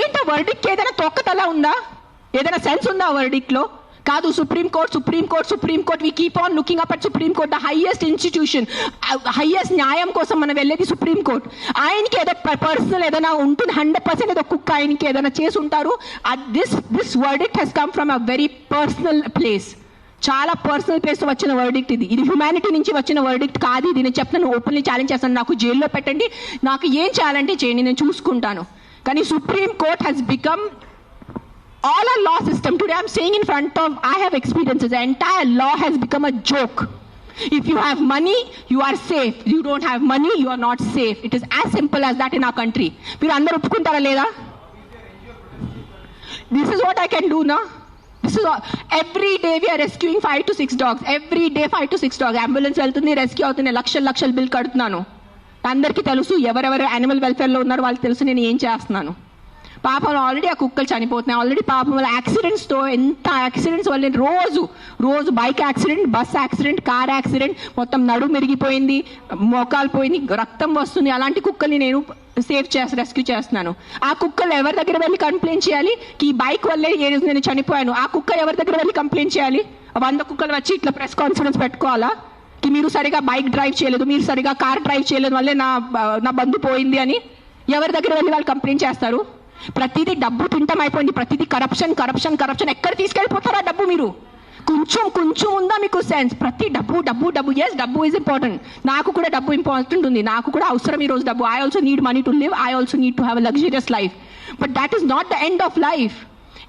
ఏంటి వర్డిక్ ఏదైనా తొక్కతలా ఉందా? ఏదైనా సెన్స్ ఉందా వర్డిక్లో కాదు supreme court supreme court we keep on looking up at supreme court the highest institution highest న్యాయం కోసం మనం వెళ్ళేది సుప్రీంకోర్ట్ ఆయనకి ఏదో పర్సనల్ ఏదైనా ఉంటుంది హండ్రెడ్ పర్సెంట్ ఏదో కుక్క ఆయనకి ఏదైనా చేసి ఉంటారు. This this verdict has come from a very personal place చాలా పర్సనల్ ప్లేస్ వచ్చిన వర్డిక్ట్ ఇది. ఇది హ్యుమానిటీ నుంచి వచ్చిన వర్డిక్ట్ కాదు. ఇది నేను చెప్తాను ఓపెన్లీ ఛాలెంజ్ చేస్తాను. నాకు జైల్లో పెట్టండి. నాకు ఏం చేయాలంటే చేయండి నేను చూసుకుంటాను. కానీ Supreme Court has become all our law system today i'm saying in front of i have experiences the entire law has become a joke if you have money you are safe you don't have money you are not safe it is as simple as that in our country మీరు అందరూ ఒప్పుకుంటారా లేదా this is what i can do now this is all. every day we are rescuing five to six dogs every day five to six dogs ambulance వెళ్తుంది rescue అవుతుంది లక్షల లక్షల bill కడుతున్నాను అందరికీ తెలుసు ఎవరెవరు యానిమల్ వెల్ఫేర్లో ఉన్నారో వాళ్ళు తెలుసు నేను ఏం చేస్తున్నాను. పాపం ఆల్రెడీ ఆ కుక్కలు చనిపోతున్నాయి. ఆల్రెడీ పాపం వాళ్ళ యాక్సిడెంట్స్తో ఎంత యాక్సిడెంట్స్ వల్ల రోజు రోజు bike accident bus accident car accident మొత్తం నడు మెరిగిపోయింది మోకాలు పోయింది రక్తం వస్తుంది. అలాంటి కుక్కల్ని నేను సేవ్ చేసి రెస్క్యూ చేస్తున్నాను. ఆ కుక్కలు ఎవరి దగ్గర వెళ్ళి కంప్లైంట్ చేయాలి? ఈ బైక్ వల్లే ఏ రోజు నేను చనిపోయాను? ఆ కుక్క ఎవరి దగ్గర వెళ్ళి కంప్లైంట్ చేయాలి? వంద కుక్కలు వచ్చి ఇట్లా ప్రెస్ కాన్ఫరెన్స్ పెట్టుకోవాలా? కి మీరు సరిగా బైక్ డ్రైవ్ చేయలేదు మీరు సరిగా కార్ డ్రైవ్ చేయలేదు వల్లే నా నా బంధు పోయింది అని ఎవరి దగ్గర వెళ్ళి వాళ్ళు కంప్లైంట్ చేస్తారు? ప్రతిదీ డబ్బు తింటం అయిపోయింది ప్రతిదీ కరప్షన్ కరప్షన్ కరప్షన్ ఎక్కడ తీసుకెళ్ళిపోతారా డబ్బు మీరు? కొంచెం కొంచెం ఉందా మీకు సెన్స్ ప్రతి డబ్బు డబ్బు డబ్బు. ఎస్ డబ్బు ఇస్ ఇంపార్టెంట్ నాకు కూడా డబ్బు ఇంపార్టెంట్ ఉంది. నాకు కూడా అవసరం ఈ రోజు డబ్బు. I also need money to live I also need to have a luxurious life but that is not the end of life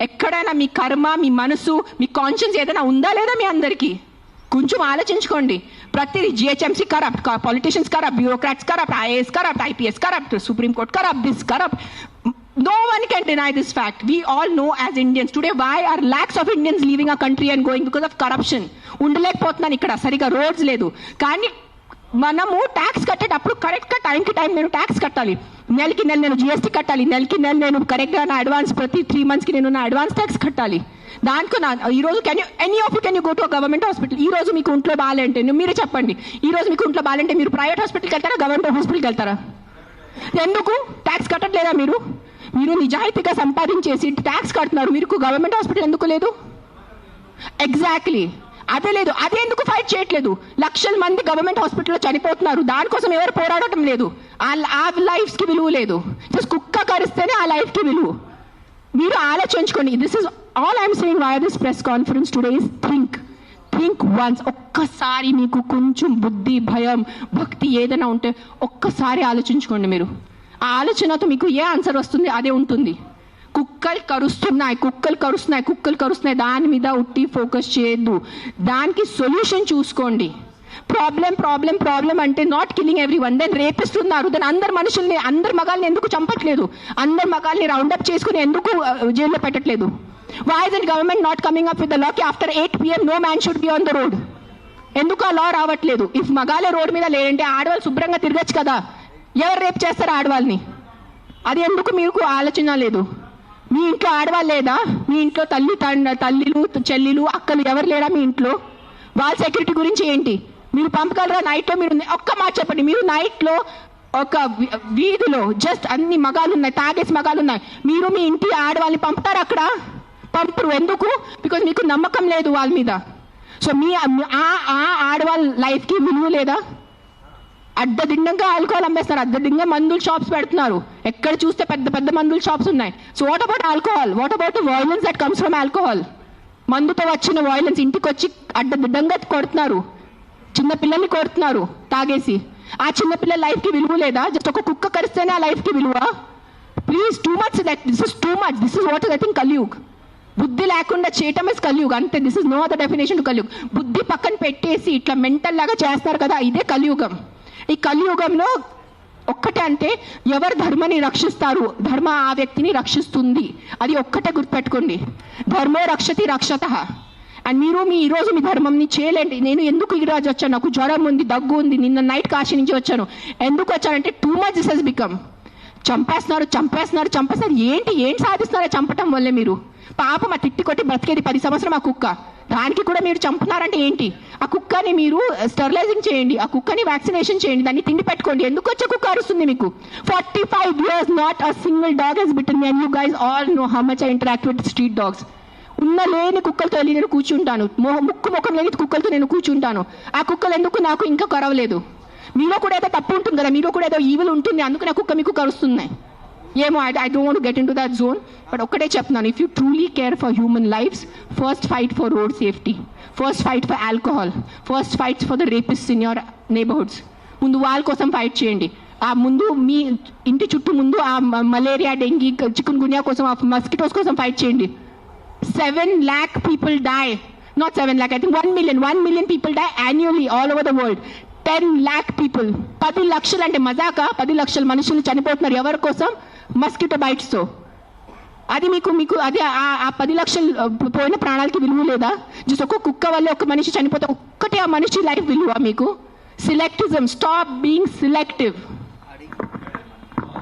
ఎక్కడైనా మీ కర్మ మీ మనసు మీ కాన్షియన్స్ ఏదైనా ఉందా లేదా మీ అందరికీ? కొంచెం ఆలోచించుకోండి. ప్రతిది GHMC corrupt politicians corrupt bureaucrats corrupt IAS corrupt IPS corrupt supreme court corrupt this corrupt. No one can deny this fact we all know as Indians today why are lakhs of Indians leaving a country and going because of corruption ఉండలేకపోతున్నాను ఇక్కడ. సరిగా roads లేదు. కానీ మనము tax కట్టేటప్పుడు కరెక్ట్గా టైంకి time నేను tax కట్టాలి. నెలకి నెల నేను జిఎస్టీ కట్టాలి. నెలకి నెల నేను కరెక్ట్గా నా అడ్వాన్స్ ప్రతి త్రీ మంత్స్కి నేను నా అడ్వాన్స్ ట్యాక్స్ కట్టాలి. దానికి నా ఈ రోజు can you any of can you go to government hospital ఈ రోజు మీకు ఒంట్లో బాగాలంటే మీరే చెప్పండి. ఈ రోజు మీకు ఇంట్లో బాగాలంటే మీరు ప్రైవేట్ హాస్పిటల్కి వెళ్తారా గవర్నమెంట్ హాస్పిటల్కి వెళ్తారా? ఎందుకు? ట్యాక్స్ కట్టట్లేదా మీరు? మీరు నిజాయితీగా సంపాదించేసి ట్యాక్స్ కడుతున్నారు. మీకు గవర్నమెంట్ హాస్పిటల్ ఎందుకు లేదు? ఎగ్జాక్ట్లీ అదే లేదు. అదే ఎందుకు ఫైట్ చేయట్లేదు? లక్షల మంది గవర్నమెంట్ హాస్పిటల్లో చనిపోతున్నారు. దానికోసం ఎవరు పోరాడటం లేదు. ఆ లైఫ్స్కి విలువ లేదు. జస్ట్ కుక్క కరిస్తేనే ఆ లైఫ్కి విలువ. మీరు ఆలోచించుకోండి. This is all I'm saying why this press conference today is think think once ఒక్కసారి మీకు కొంచెం బుద్ధి భయం భక్తి ఏదైనా ఉంటే ఒక్కసారి ఆలోచించుకోండి మీరు. ఆ ఆలోచనతో మీకు ఏ ఆన్సర్ వస్తుంది? అదే ఉంటుంది. కుక్కలు కరుస్తున్నాయి కుక్కలు కరుస్తున్నాయి కుక్కలు కరుస్తున్నాయి. దాని మీద ఉట్టి ఫోకస్ చేయొద్దు. దానికి సొల్యూషన్ చూసుకోండి. ప్రాబ్లం ప్రాబ్లం ప్రాబ్లం అంటే not killing everyone then రేపిస్తున్నారు. దెన్ అందరు మనుషుల్ని అందరు మగాల్ని ఎందుకు చంపట్లేదు? అందరు మగాల్ని రౌండప్ చేసుకుని ఎందుకు జైల్లో పెట్టట్లేదు? Why then government not coming up with the లాకి after eight PM no man should be on the road ఎందుకు ఆ లా రావట్లేదు? ఇఫ్ మగాలే రోడ్ మీద లేదంటే ఆడవాళ్ళు శుభ్రంగా తిరగచ్చు కదా. ఎవరు రేపు చేస్తారు ఆడవాళ్ళని? అది ఎందుకు మీకు ఆలోచన లేదు? మీ ఇంట్లో ఆడవాళ్ళు లేదా మీ ఇంట్లో తల్లి తల్లిలు చెల్లిలు అక్కలు ఎవరు లేరా మీ ఇంట్లో? వాళ్ళ సెక్యూరిటీ గురించి ఏంటి? మీరు పంపగలరా? నైట్లో మీరు ఒక్క మాట చెప్పండి. మీరు నైట్లో ఒక వీ- వీధిలో జస్ట్ అన్ని మగాలు ఉన్నాయి తాగేసి మగాలు ఉన్నాయి మీరు మీ ఇంటి ఆడవాళ్ళని పంపుతారు అక్కడ? పంపరు. ఎందుకు? బికాజ్ మీకు నమ్మకం లేదు వాళ్ళ మీద. సో మీ ఆ ఆ ఆడవాళ్ళ లైఫ్కి విలువ లేదా? అడ్డదిండంగా ఆల్కహాల్ అమ్మేస్తారు అడ్డదిండంగా మందులు షాప్స్ పెడుతున్నారు. ఎక్కడ చూస్తే పెద్ద పెద్ద మందుల షాప్స్ ఉన్నాయి. So what about alcohol what about violence that comes from alcohol మందుతో వచ్చిన వైలెన్స్ ఇంటికి వచ్చి అడ్డదిడ్డంగా కొడుతున్నారు. చిన్న పిల్లల్ని కొడుతున్నారు తాగేసి. ఆ చిన్న పిల్లల లైఫ్కి విలువ లేదా? జస్ట్ ఒక కుక్క కరిస్తేనే ఆ లైఫ్కి విలువ? Please too much that this is too much this is what is I think Kaliyug బుద్ధి లేకుండా చేయటం ఇస్ కలియుగ్ అంతే this is no other definition Kaliyug బుద్ధి పక్కన పెట్టేసి ఇట్లా మెంటల్ లాగా చేస్తారు కదా ఇదే కలియుగం ఈ కలియుగంలో ఒక్కటే అంటే ఎవరు ధర్మని రక్షిస్తారు? ధర్మ ఆ వ్యక్తిని రక్షిస్తుంది. అది ఒక్కటే గుర్తుపెట్టుకోండి. ధర్మో రక్షతి రక్షత. అండ్ మీరు మీ ఈ రోజు మీ ధర్మంని చేయలేండి. నేను ఎందుకు ఈ రోజు వచ్చాను? నాకు జ్వరం ఉంది దగ్గు ఉంది నిన్న నైట్ కాశీ నుంచి వచ్చాను. ఎందుకు వచ్చానంటే too much this has become. చంపేస్తున్నారు చంపేస్తున్నారు చంపేస్తున్నారు. ఏంటి ఏంటి సాధిస్తున్నారో చంపటం వల్లే మీరు? పాపం ఆ తిట్టి కొట్టి బ్రతికేది పది సంవత్సరం ఆ కుక్క. దానికి కూడా మీరు చంపుతున్నారంటే ఏంటి? ఆ కుక్కని మీరు స్టెరిలైజింగ్ చేయండి. ఆ కుక్కని వ్యాక్సినేషన్ చేయండి. దాన్ని తిండి పెట్టుకోండి. ఎందుకు వచ్చే కుక్క అరుస్తుంది మీకు? Forty five years not a single dog has bitten me and you guys all know how much I interact with street dogs ఉన్న లేని కుక్కలతో వెళ్ళి నేను కూర్చుంటాను. మొహ- ముక్కు ముఖం లేని కుక్కలతో నేను కూర్చుంటాను. ఆ కుక్కలు ఎందుకు నాకు ఇంకా కొరవలేదు? మీలో కూడా ఏదో తప్పు ఉంటుంది కదా? మీలో కూడా ఏదో ఈవిల్ ఉంటుంది. అందుకు నా కుక్క మీకు కరుస్తున్నాయి ఏమో I I don't get into that zone but ఒక్కటే చెప్తున్నాను. If you truly care for human lifes first fight for road safety first fight for alcohol first fight for the rapist in your neighbourhoods ముందు వాళ్ళ కోసం fight చేయండి. ఆ ముందు మీ ఇంటి చుట్టూ ముందు ఆ మలేరియా డెంగీ చికెన్ గునియా కోసం ఆ మస్కిటోస్ కోసం ఫైట్ చేయండి. Seven lakh people die not seven lakh I think one million one million people die annually all over the world ten lakh people. పది లక్షలు అంటే మజాక? పది లక్షల మనుషులు చనిపోతున్నారు. ఎవరి కోసం? మస్కిటో బైట్స్తో అది మీకు మీకు అది ఆ- ఆ పది లక్షలు పోయిన ప్రాణాలకి విలువ లేదా? జస్ట్ ఒక కుక్క వల్ల ఒక మనిషి చనిపోతే ఒక్కటే ఆ మనిషి లైఫ్ విలువ మీకు? సిలెక్టిజం స్టాప్ బీయింగ్ సిలెక్టివ్